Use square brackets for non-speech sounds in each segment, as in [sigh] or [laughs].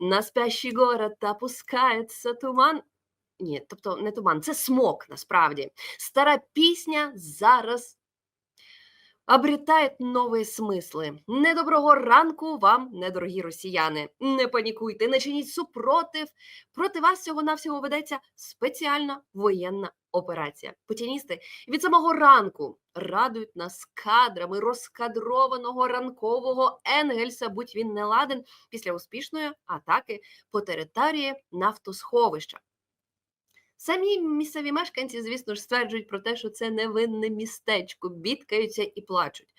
На спящий город опускається туман. Ні, тобто не туман, це смок насправді. Стара пісня зараз обретает нові смисли. Недоброго ранку вам, недорогі росіяни. Не панікуйте, не чиніть супротив. Проти вас всього-навсього ведеться спеціальна воєнна операція. Путіністи від самого ранку радують нас кадрами розкадрованого ранкового Енгельса, будь він не ладен, після успішної атаки по території нафтосховища. Самі місцеві мешканці, звісно ж, стверджують про те, що це невинне містечко, бідкаються і плачуть.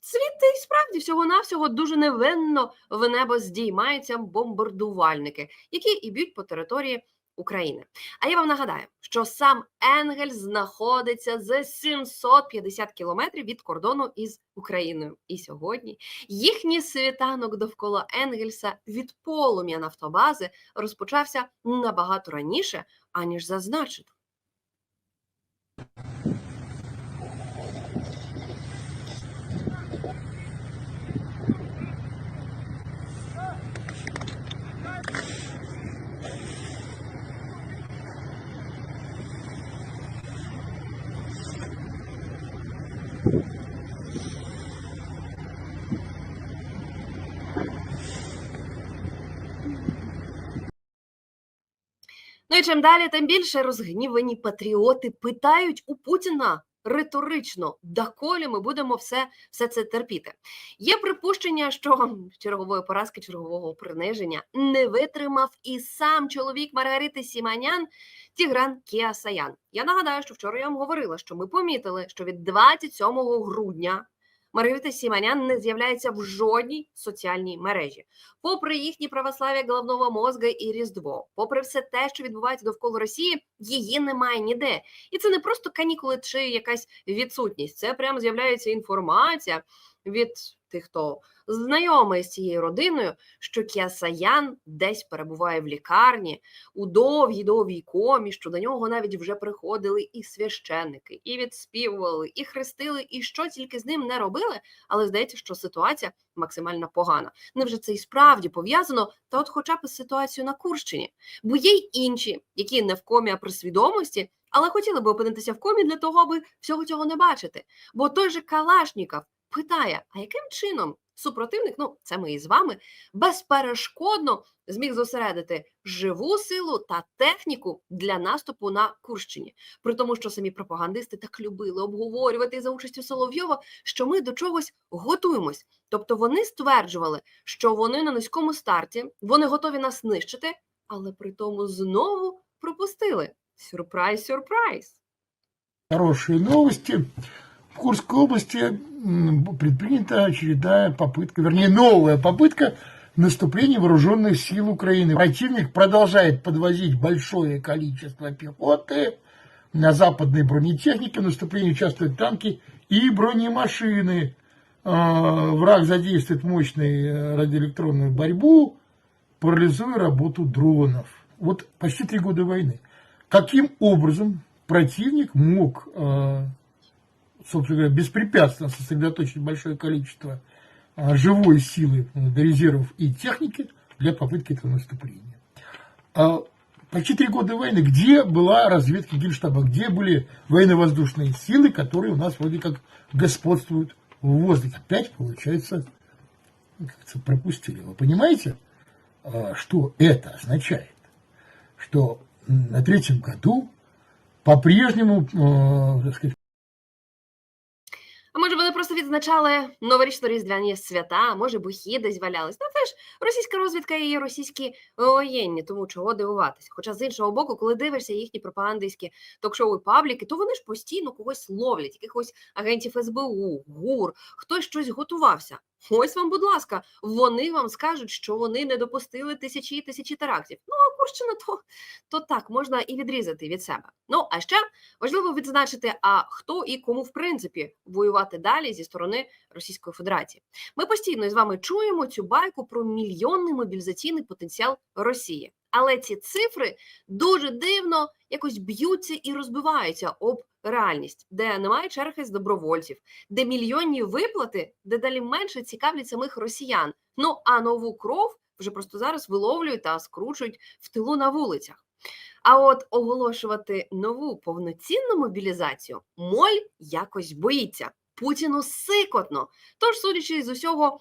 Світ і справді всього-навсього дуже невинно в небо здіймаються бомбардувальники, які і б'ють по території України. А я вам нагадаю, що сам Енгель знаходиться за 750 кілометрів від кордону із Україною. І сьогодні їхній світанок довкола Енгельса від полум'я нафтобази розпочався набагато раніше, аніж зазначено. Ну і чим далі, тим більше розгнівані патріоти питають у Путіна риторично, доколі ми будемо все, все це терпіти. Є припущення, що [laughs] чергової поразки, чергового приниження не витримав і сам чоловік Маргарити Сіманян Тігран Кіасаян. Я нагадаю, що вчора я вам говорила, що ми помітили, що від 27 грудня Маргарита Сіманян не з'являється в жодній соціальній мережі. Попри їхні православ'я головного мозга і Різдво, попри все те, що відбувається довкола Росії, її немає ніде. І це не просто канікули чи якась відсутність. Це прямо з'являється інформація від тих, хто знайомий з цією родиною, що Кіасаян десь перебуває в лікарні у довгій довгій комі, що до нього навіть вже приходили і священники, і відспівували, і хрестили, і що тільки з ним не робили. Але здається, що ситуація максимально погана. Невже це і справді пов'язано? Та, от, хоча б із ситуацією на Курщині, бо є й інші, які не в комі, а при свідомості. Але хотіли би опинитися в комі для того, аби всього цього не бачити. Бо той же Калашніков питає: а яким чином супротивник, ну це ми із вами, безперешкодно зміг зосередити живу силу та техніку для наступу на Курщині, при тому, що самі пропагандисти так любили обговорювати за участю Соловйова, що ми до чогось готуємось. Тобто вони стверджували, що вони на низькому старті, вони готові нас нищити, але при тому знову пропустили. Сюрприз, сюрприз. Хорошие новости. В Курской области предпринята очередная попытка, вернее, новая попытка наступления вооруженных сил Украины. Противник продолжает подвозить большое количество пехоты на западной бронетехнике. В наступлении участвуют танки и бронемашины. А, Враг задействует мощную радиоэлектронную борьбу, парализуя работу дронов. Вот почти три года войны. Каким образом противник мог э, собственно говоря, беспрепятственно сосредоточить большое количество а, живой силы, э, резервов и техники для попытки этого наступления. А почти три года войны, где была разведка Генштаба, где были военно-воздушные силы, которые у нас вроде как господствуют в воздухе. Опять, получается, пропустили. Вы понимаете, а, что это означает? Что на третьем году по-прежнему, так сказать, просто відзначали новорічно-різдвяні свята, може бухі десь валялись. Ну це ж російська розвідка і російські воєнні, тому чого дивуватися. Хоча з іншого боку, коли дивишся їхні пропагандистські ток-шоу і пабліки, то вони ж постійно когось ловлять, якихось агентів СБУ, ГУР, хтось щось готувався. Ось вам, будь ласка, вони вам скажуть, що вони не допустили тисячі і тисячі терактів. Ну, а Курщина то, то так можна і відрізати від себе. Ну а ще важливо відзначити, а хто і кому в принципі воювати далі зі сторони Російської Федерації. Ми постійно з вами чуємо цю байку про мільйонний мобілізаційний потенціал Росії. Але ці цифри дуже дивно якось б'ються і розбиваються об реальність, де немає черги з добровольців, де мільйонні виплати, де далі менше цікавлять самих росіян. Ну а нову кров вже просто зараз виловлюють та скручують в тилу на вулицях. А от оголошувати нову повноцінну мобілізацію моль якось боїться. Путіну сикотно. Тож, судячи з усього,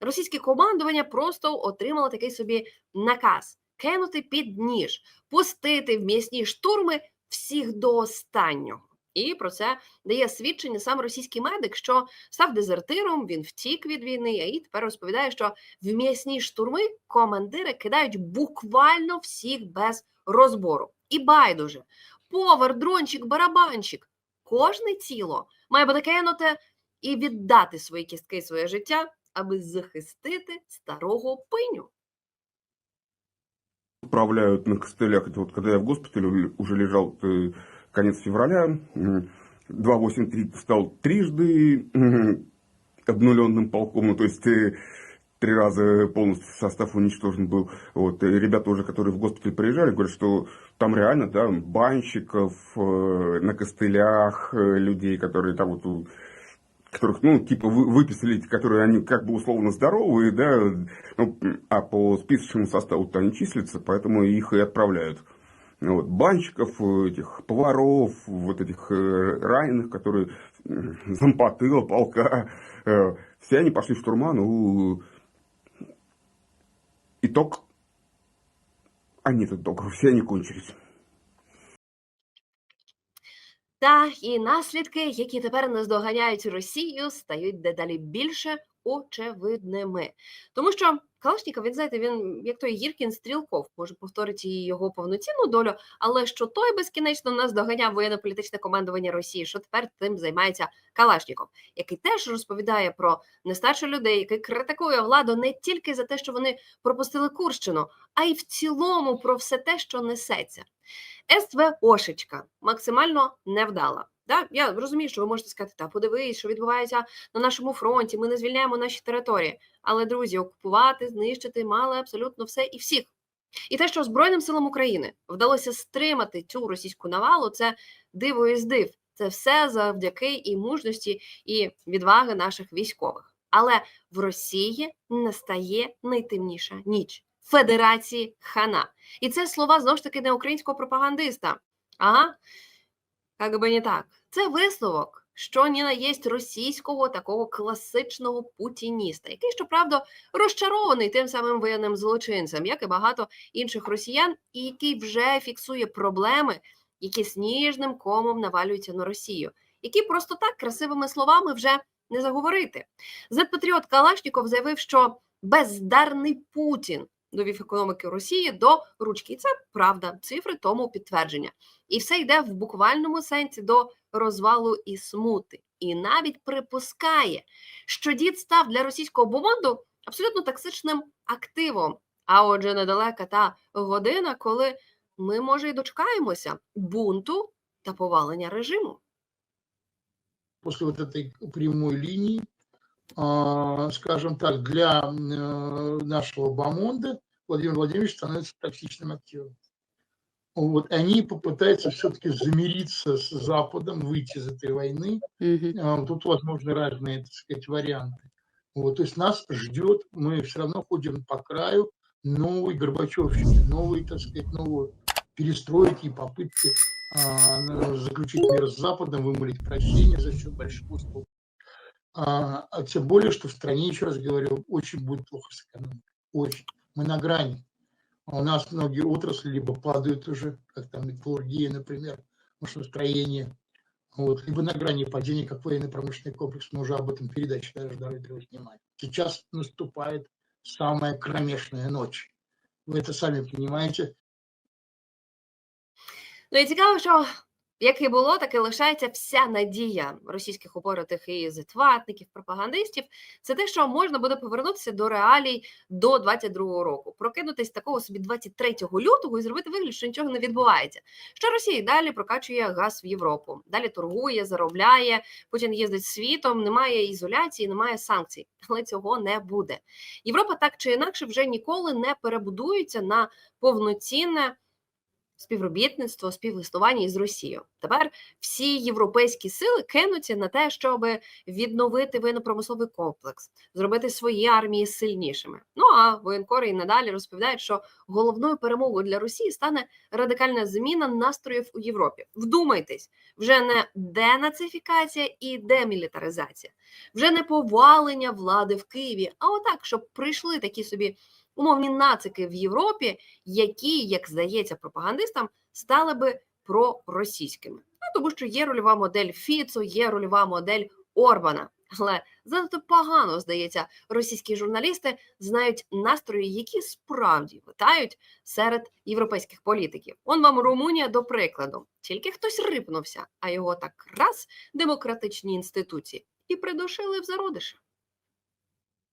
російське командування просто отримало такий собі наказ кинути під ніж, пустити в м'ясні штурми всіх до останнього. І про це дає свідчення сам російський медик, що став дезертиром, він втік від війни, і тепер розповідає, що в м'ясні штурми командири кидають буквально всіх без розбору. І байдуже, повар, дрончик, барабанчик, кожне тіло має бути кинуте і віддати свої кістки, своє життя, аби захистити старого пиню. Управляют на костылях. Это вот когда я в госпитале уже лежал, э, конец февраля, м, 283 стал трижды обнуленным полком, ну, то есть э, три раза полностью состав уничтожен был. Вот, и ребята уже, которые в госпиталь приезжали, говорят, что там реально, да, банщиков э, на костылях, э, людей, которые там вот которых, ну, типа, вы- выписали, которые они как бы условно здоровые, да, ну, а по списочному составу-то они числятся, поэтому их и отправляют. Вот, банщиков, э, этих поваров, вот этих э, раненых, которые м, зампотыла полка, э, все они пошли в штурма, ну, итог, а нет итогов, все они кончились. Та і наслідки, які тепер наздоганяють Росію, стають дедалі більше очевидними. Тому що Калашніков, він знаєте, він як той Гіркін Стрілков, може повторити його повноцінну долю, але що той безкінечно наздоганяв воєнно-політичне командування Росії, що тепер тим займається Калашніков, який теж розповідає про нестачу людей, який критикує владу не тільки за те, що вони пропустили Курщину, а й в цілому про все те, що несеться. СВОшечка максимально невдала. Да? Я розумію, що ви можете сказати, та подивись, що відбувається на нашому фронті, ми не звільняємо наші території. Але, друзі, окупувати, знищити мали абсолютно все і всіх. І те, що Збройним силам України вдалося стримати цю російську навалу, це диво і здив. Це все завдяки і мужності, і відваги наших військових. Але в Росії настає найтемніша ніч Федерації Хана. І це слова знову ж таки не українського пропагандиста. Ага, як би не так. Це висновок, що ні на єсть російського такого класичного путініста, який, щоправда, розчарований тим самим воєнним злочинцем, як і багато інших росіян, і який вже фіксує проблеми, які сніжним комом навалюються на Росію, які просто так красивими словами вже не заговорити. Зет-патріот Калашніков заявив, що бездарний Путін довів економіки Росії до ручки. І це правда, цифри тому підтвердження. І все йде в буквальному сенсі до розвалу і смути. І навіть припускає, що дід став для російського бомонду абсолютно токсичним активом. А отже, недалека та година, коли ми, може, і дочекаємося бунту та повалення режиму. после вот этой прямой линии, а, скажем так, для э, нашего Бамонда Владимир Владимирович становится токсичным активом. Вот, они попытаются все-таки замириться с Западом, выйти из этой войны. А, Тут возможны разные, так сказать, варианты. Вот, то есть нас ждет, мы все равно ходим по краю новой Горбачевщины, новой, так сказать, новой перестройки и попытки а, заключить мир с Западом, вымолить прощение за счет больших уступок. А, а тем более, что в стране, еще раз говорю, очень будет плохо с экономикой. Очень. Мы на грани. А у нас многие отрасли либо падают уже, как там металлургия, например, машиностроение, вот, либо на грани падения, как военно-промышленный комплекс. Мы уже об этом передаче даже дали снимать. Сейчас наступает самая кромешная ночь. Вы это сами понимаете. Ну і цікаво, що як і було, так і лишається вся надія російських упоротих і зетватників, пропагандистів. Це те, що можна буде повернутися до реалій до 22-го року, прокинутись такого собі 23 лютого і зробити вигляд, що нічого не відбувається. Що Росія далі прокачує газ в Європу, далі торгує, заробляє. Путін їздить світом, немає ізоляції, немає санкцій, але цього не буде. Європа так чи інакше вже ніколи не перебудується на повноцінне співробітництво, співіснування із Росією. Тепер всі європейські сили кинуться на те, щоб відновити воєнно-промисловий комплекс, зробити свої армії сильнішими. Ну а воєнкори і надалі розповідають, що головною перемогою для Росії стане радикальна зміна настроїв у Європі. Вдумайтесь, вже не денацифікація і демілітаризація, вже не повалення влади в Києві, а отак, щоб прийшли такі собі умовні нацики в Європі, які, як здається, пропагандистам стали би проросійськими. Ну тому що є рольова модель Фіцо, є рольова модель Орбана. Але занадто погано здається, російські журналісти знають настрої, які справді витають серед європейських політиків. Он вам Румунія до прикладу. Тільки хтось рипнувся, а його так раз демократичні інституції і придушили в зародиші.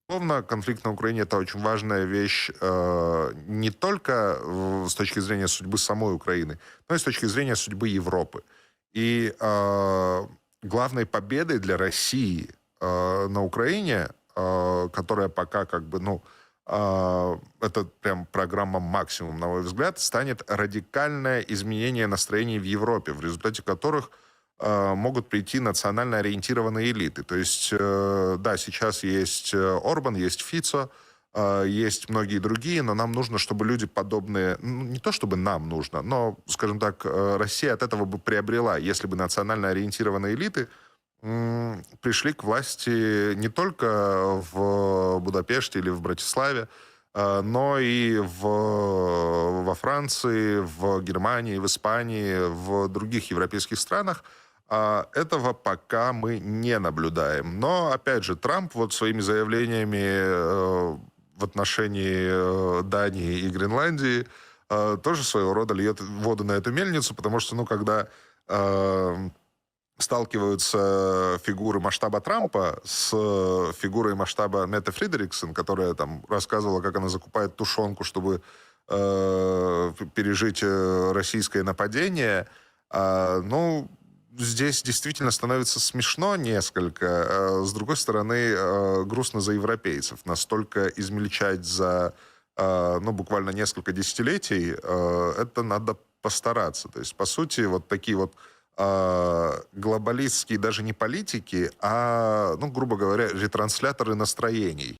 Безусловно, конфликт на Украине это очень важная вещь э, не только с точки зрения судьбы самой Украины, но и с точки зрения судьбы Европы. И э, главной победой для России э, на Украине, э, которая пока как бы, ну, э, это прям программа максимум, на мой взгляд, станет радикальное изменение настроений в Европе, в результате которых могут прийти национально ориентированные элиты. То есть, э, да, сейчас есть э, Орбан, есть Фицо, э, есть многие другие, но нам нужно, чтобы люди подобные, ну, не то чтобы нам нужно, но, скажем так, э, Россия от этого бы приобрела, если бы национально ориентированные элиты пришли к власти не только в Будапеште или в Братиславе, э, но и в, во Франции, в Германии, в Испании, в других европейских странах. А Этого пока мы не наблюдаем. Но, опять же, Трамп вот своими заявлениями э, в отношении э, Дании и Гренландии э, тоже своего рода льет воду на эту мельницу, потому что, ну, когда сталкиваются фигуры масштаба Трампа с фигурой масштаба Метты Фридериксон, которая там рассказывала, как она закупает тушенку, чтобы э, пережить российское нападение. А, ну, здесь действительно становится смешно несколько. А, С другой стороны, э, грустно за европейцев. Настолько измельчать за э, ну, буквально несколько десятилетий, э, это надо постараться. То есть, по сути, вот такие вот э, глобалистские даже не политики, а, ну, грубо говоря, ретрансляторы настроений.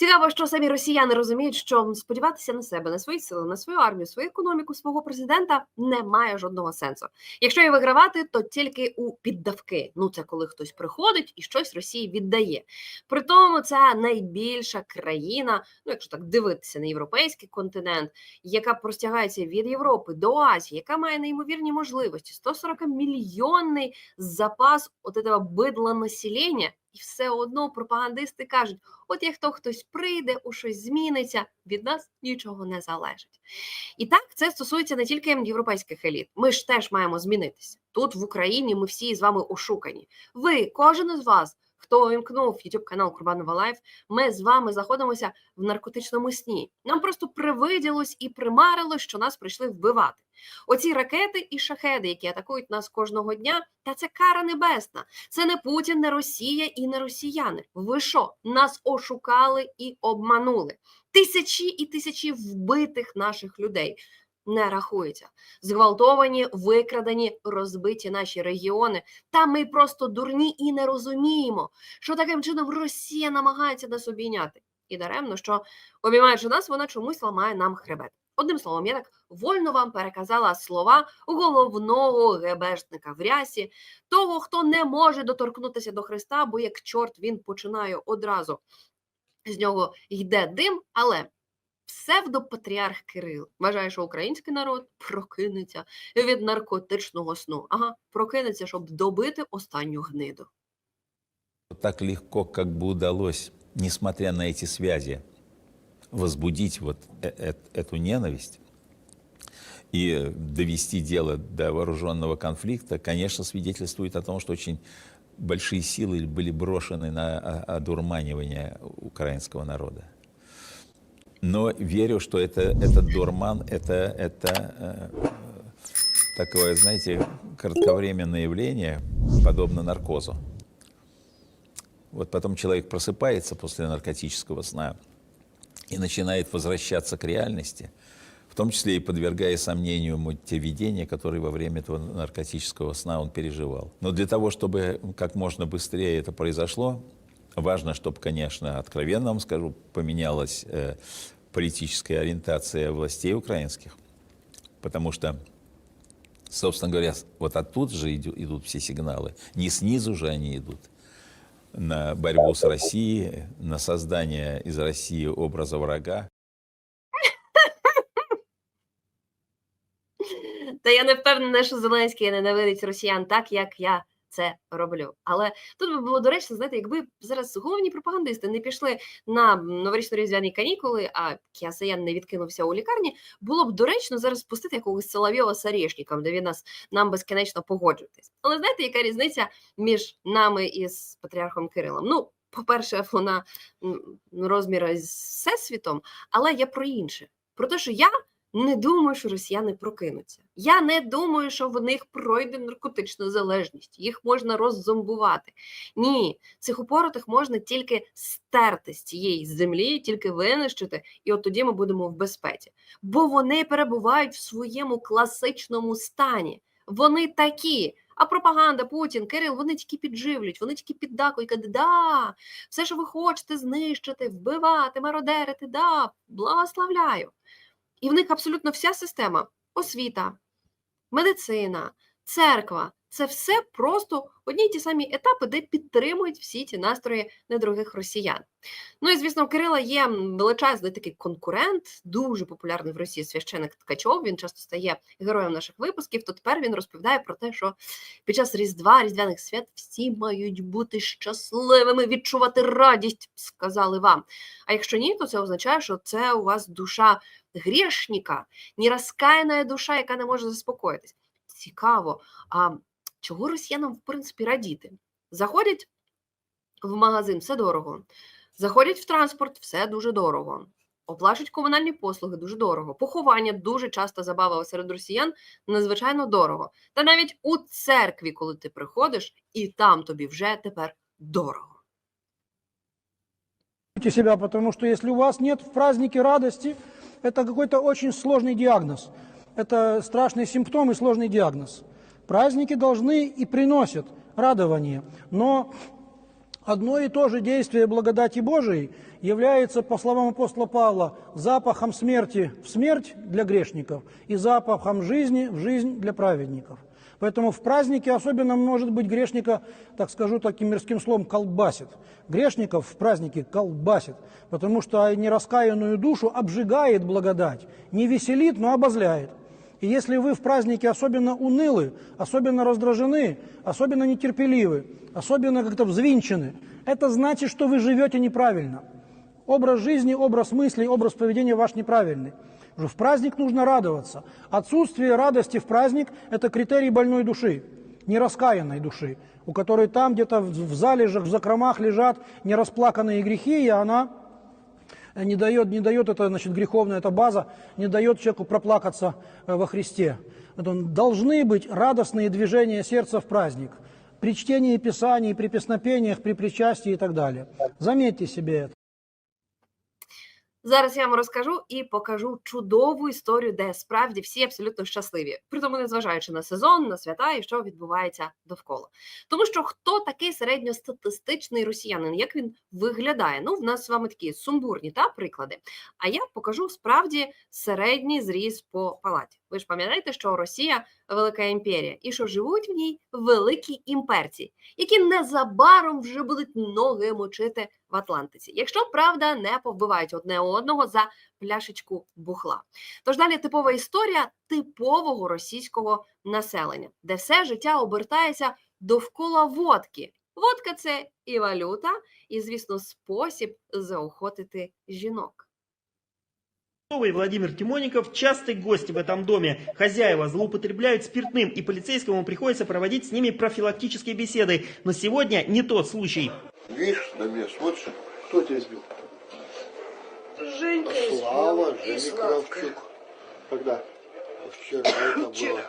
Цікаво, що самі росіяни розуміють, що сподіватися на себе, на свої сили, на свою армію, свою економіку, свого президента немає жодного сенсу. Якщо і вигравати, то тільки у піддавки. Ну це коли хтось приходить і щось Росії віддає. При тому це найбільша країна, ну якщо так дивитися на європейський континент, яка простягається від Європи до Азії, яка має неймовірні можливості, 140 мільйонний запас от этого бидла населення, і все одно пропагандисти кажуть. От як то хтось прийде, у щось зміниться, від нас нічого не залежить. І так це стосується не тільки європейських еліт. Ми ж теж маємо змінитися. Тут в Україні ми всі з вами ошукані. Ви, кожен із вас, хто увімкнув YouTube канал Курбанова Лайф, ми з вами знаходимося в наркотичному сні. Нам просто привиділось і примарилось, що нас прийшли вбивати. Оці ракети і шахеди, які атакують нас кожного дня, та це кара небесна. Це не Путін, не Росія і не росіяни. Ви що? Нас ошукали і обманули. Тисячі і тисячі вбитих наших людей не рахується. Зґвалтовані, викрадені, розбиті наші регіони. Та ми просто дурні і не розуміємо, що таким чином Росія намагається нас обійняти. І даремно, що обіймаючи нас, вона чомусь ламає нам хребет. Одним словом, я так вольно вам переказала слова головного ГБшника в рясі, того, хто не може доторкнутися до Христа, бо як чорт він починає одразу з нього йде дим, але псевдопатріарх Кирил вважає, що український народ прокинеться від наркотичного сну. Ага, прокинеться, щоб добити останню гниду. так легко как бы удалось, несмотря на эти связи, возбудить вот э- э- эту ненависть и довести дело до вооруженного конфликта, конечно, свидетельствует о том, что очень большие силы были брошены на о- одурманивание украинского народа. Но верю, что это, этот дурман, это, это э, такое, знаете, кратковременное явление, подобно наркозу. Вот потом человек просыпается после наркотического сна и начинает возвращаться к реальности. в том числе и подвергая сомнению те видения, которые во время этого наркотического сна он переживал. Но для того, чтобы как можно быстрее это произошло, важно, чтобы, конечно, откровенно вам скажу, поменялась э, политическая ориентация властей украинских, потому что Собственно говоря, вот оттуда же иду- идут все сигналы. Не снизу же они идут. На борьбу с Россией, на создание из России образа врага. [laughs] Та я не впевнена, що Зеленський ненавидить росіян так, як я це роблю. Але тут би було доречно, знаєте, якби зараз головні пропагандисти не пішли на новорічно-різдвяні канікули, а Кіасаян не відкинувся у лікарні, було б доречно зараз спустити якогось Соловйова з Орешником, де він нас нам безкінечно погоджуватись. Але знаєте, яка різниця між нами і з патріархом Кирилом? Ну, по-перше, [laughs] вона розміра з всесвітом, але я про інше. Про те, що я не думаю, що росіяни прокинуться. Я не думаю, що в них пройде наркотична залежність. Їх можна роззомбувати. Ні, цих упоротих можна тільки стерти з цієї землі, тільки винищити, і от тоді ми будемо в безпеці. Бо вони перебувають в своєму класичному стані. Вони такі. А пропаганда, Путін, Кирил, вони тільки підживлюють, вони тільки піддакують, кажуть, да, все, що ви хочете знищити, вбивати, мародерити, да, благословляю. І в них абсолютно вся система освіта, медицина, церква це все просто одні й ті самі етапи, де підтримують всі ті настрої недорогих росіян. Ну і звісно, Кирила є величезний такий конкурент, дуже популярний в Росії священик Ткачов. Він часто стає героєм наших випусків. То тепер він розповідає про те, що під час Різдва, Різдвяних свят всі мають бути щасливими, відчувати радість, сказали вам. А якщо ні, то це означає, що це у вас душа грішника, нерозкаяна душа, яка не може заспокоїтись. Цікаво, а чого росіянам, в принципі, радіти? Заходять в магазин, все дорого. Заходять в транспорт, все дуже дорого. Оплачують комунальні послуги дуже дорого. Поховання дуже часто забава серед росіян надзвичайно дорого. Та навіть у церкві, коли ти приходиш, і там тобі вже тепер дорого. Себя, потому что если у вас нет в празднике радости, это какой-то очень сложный диагноз. Это страшный симптом и сложный диагноз. Праздники должны и приносят радование, но одно и то же действие благодати Божией является, по словам апостола Павла, запахом смерти в смерть для грешников и запахом жизни в жизнь для праведников. Поэтому в празднике особенно, может быть, грешника, так скажу таким мирским словом, колбасит. Грешников в празднике колбасит, потому что нераскаянную душу обжигает благодать. Не веселит, но обозляет. И если вы в празднике особенно унылы, особенно раздражены, особенно нетерпеливы, особенно как-то взвинчены, это значит, что вы живете неправильно. Образ жизни, образ мыслей, образ поведения ваш неправильный. Уже В праздник нужно радоваться. Отсутствие радости в праздник – это критерий больной души, нераскаянной души, у которой там где-то в залежах, в закромах лежат нерасплаканные грехи, и она не дает, не дает это, значит, греховная эта база, не дает человеку проплакаться э, во Христе. Должны быть радостные движения сердца в праздник. При чтении Писаний, при песнопениях, при причастии и так далее. Заметьте себе это. Зараз я вам розкажу і покажу чудову історію, де справді всі абсолютно щасливі, при тому незважаючи на сезон, на свята і що відбувається довкола. Тому що хто такий середньостатистичний росіянин, як він виглядає? Ну, в нас з вами такі сумбурні та приклади. А я покажу справді середній зріз по палаті. Ви ж пам'ятаєте, що Росія велика імперія, і що живуть в ній великі імперці, які незабаром вже будуть ноги мочити в Атлантиці, якщо правда не повбивають одне одного за пляшечку бухла. Тож далі типова історія типового російського населення, де все життя обертається довкола водки. Водка це і валюта, і, звісно, спосіб заохотити жінок. Новый Владимир Тимоников – частый гость в этом доме. Хозяева злоупотребляют спиртным, и полицейскому приходится проводить с ними профилактические беседы. Но сегодня не тот случай. Видишь, на меня смотришь? Кто тебя избил? Женька Слава, Женя. Кравчук. Когда? Вчера это было. Вчера.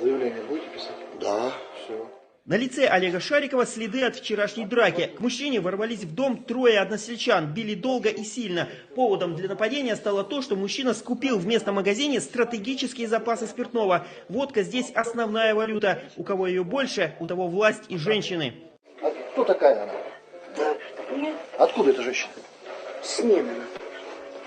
Заявление будете писать? Да. Все. На лице Олега Шарикова следы от вчерашней драки. К мужчине ворвались в дом трое односельчан, били долго и сильно. Поводом для нападения стало то, что мужчина скупил в местном магазине стратегические запасы спиртного. Водка здесь основная валюта. У кого ее больше, у того власть и женщины. А кто такая она? Откуда эта женщина? Снедана.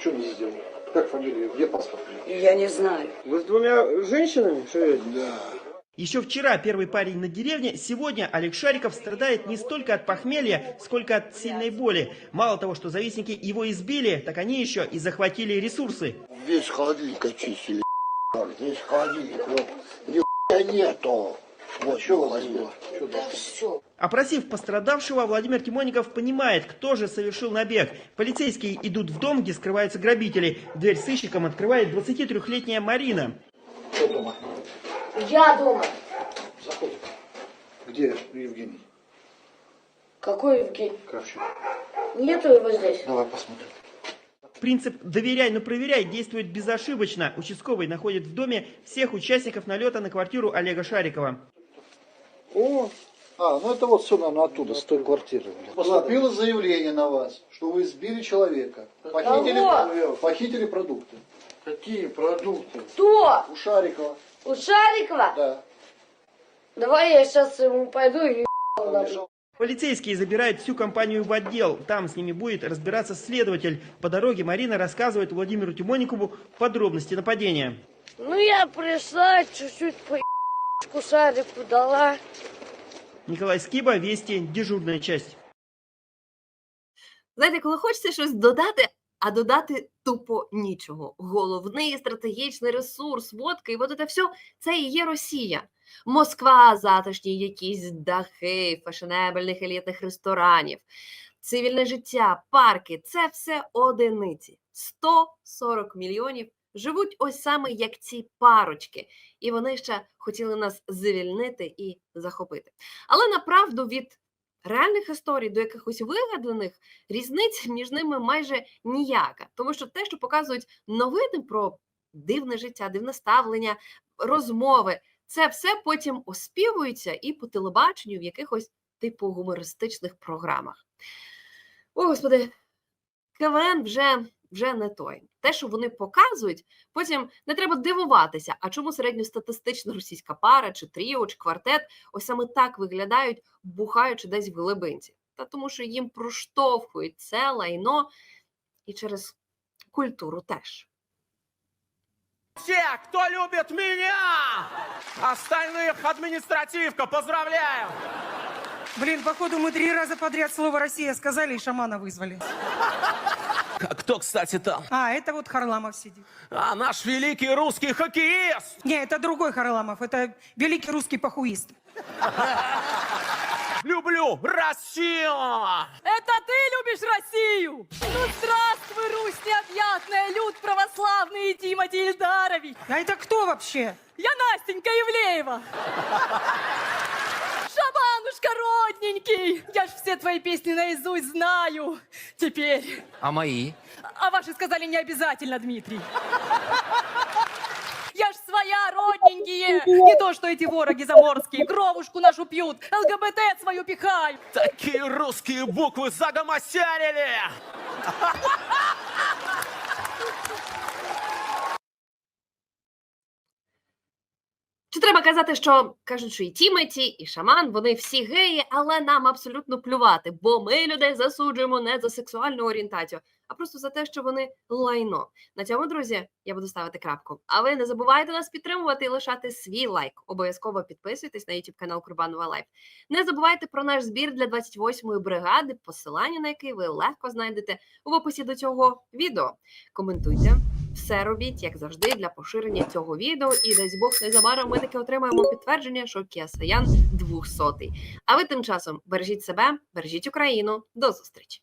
Что не сделала? Как фамилия? Где паспорт? Я не знаю. Вы с двумя женщинами живете? Да. Еще вчера первый парень на деревне, сегодня Олег Шариков страдает не столько от похмелья, сколько от сильной боли. Мало того, что завистники его избили, так они еще и захватили ресурсы. Весь холодильник очистили. Весь холодильник. Вот. Нихуя нету. Вот что? Что Да все. Опросив пострадавшего, Владимир Тимоников понимает, кто же совершил набег. Полицейские идут в дом, где скрываются грабители. Дверь сыщикам открывает 23-летняя Марина. Кто дома? Я дома. Заходит. Где Евгений Какой Евгений? Кравчук? Нету его здесь. Давай посмотрим. Принцип «доверяй, но проверяй» действует безошибочно. Участковый находит в доме всех участников налета на квартиру Олега Шарикова. О, а, ну это вот все, наверное, оттуда, с той квартиры. Поступило заявление на вас, что вы избили человека. Похитили, Кого? похитили продукты. Какие продукты? Кто? У Шарикова, У Шарикова? да. Давай я сейчас ему пойду и лежал Полицейские забирают всю компанию в отдел. Там с ними будет разбираться следователь. По дороге Марина рассказывает Владимиру Тимоникову подробности нападения. Ну я пришла, чуть-чуть по Шарику дала. Николай Скиба, Вести, дежурная часть. Знаєте, коли хочеться щось додати, а додати тупо нічого. Головний стратегічний ресурс, водка, і от це все це і є Росія. Москва, затишні якісь дахи, фешенебельних елітних ресторанів, цивільне життя, парки це все одиниці. 140 мільйонів живуть ось саме як ці парочки, і вони ще хотіли нас звільнити і захопити. Але направду від реальних історій до якихось вигаданих різниця між ними майже ніяка. Тому що те, що показують новини про дивне життя, дивне ставлення, розмови, це все потім оспівується і по телебаченню в якихось типу гумористичних програмах. О, господи, КВН вже, вже не той. Те, що вони показують, потім не треба дивуватися, а чому середньостатистична російська пара, чи тріо, чи квартет ось саме так виглядають, бухаючи десь в глибинці. Та тому, що їм проштовхують це лайно і через культуру теж. Те, кто любит меня! Остальных административка, поздравляю! Блин, походу мы три раза подряд слово «Россия» сказали и шамана вызвали. Кто, кстати, там? А, это вот Харламов сидит. А, наш великий русский хоккеист! Не, это другой Харламов, это великий русский похуист. [laughs] Люблю Россию! Это ты любишь Россию? Ну здравствуй, Русь необъятная, люд православный и Тимати Ильдарович. А это кто вообще? Я Настенька Ивлеева. Шабанушка родненький, я ж все твои песни наизусть знаю. Теперь. А мои? А ваши сказали не обязательно, Дмитрий. Я ж своя, родненькие. Не то, что эти вороги заморские. Кровушку нашу пьют, ЛГБТ свою пихают. Такие русские буквы загомосярили! Чи треба казати, що кажуть, що і Тіметі, і Шаман, вони всі геї, але нам абсолютно плювати, бо ми людей засуджуємо не за сексуальну орієнтацію, а просто за те, що вони лайно. На цьому, друзі, я буду ставити крапку. А ви не забувайте нас підтримувати і лишати свій лайк. Обов'язково підписуйтесь на YouTube канал Курбанова Лайф. Не забувайте про наш збір для 28-ї бригади, посилання на який ви легко знайдете в описі до цього відео. Коментуйте. Все робіть, як завжди, для поширення цього відео. І дасть Бог незабаром ми таки отримаємо підтвердження, що Кіасаян 200-й. А ви тим часом бережіть себе, бережіть Україну. До зустрічі!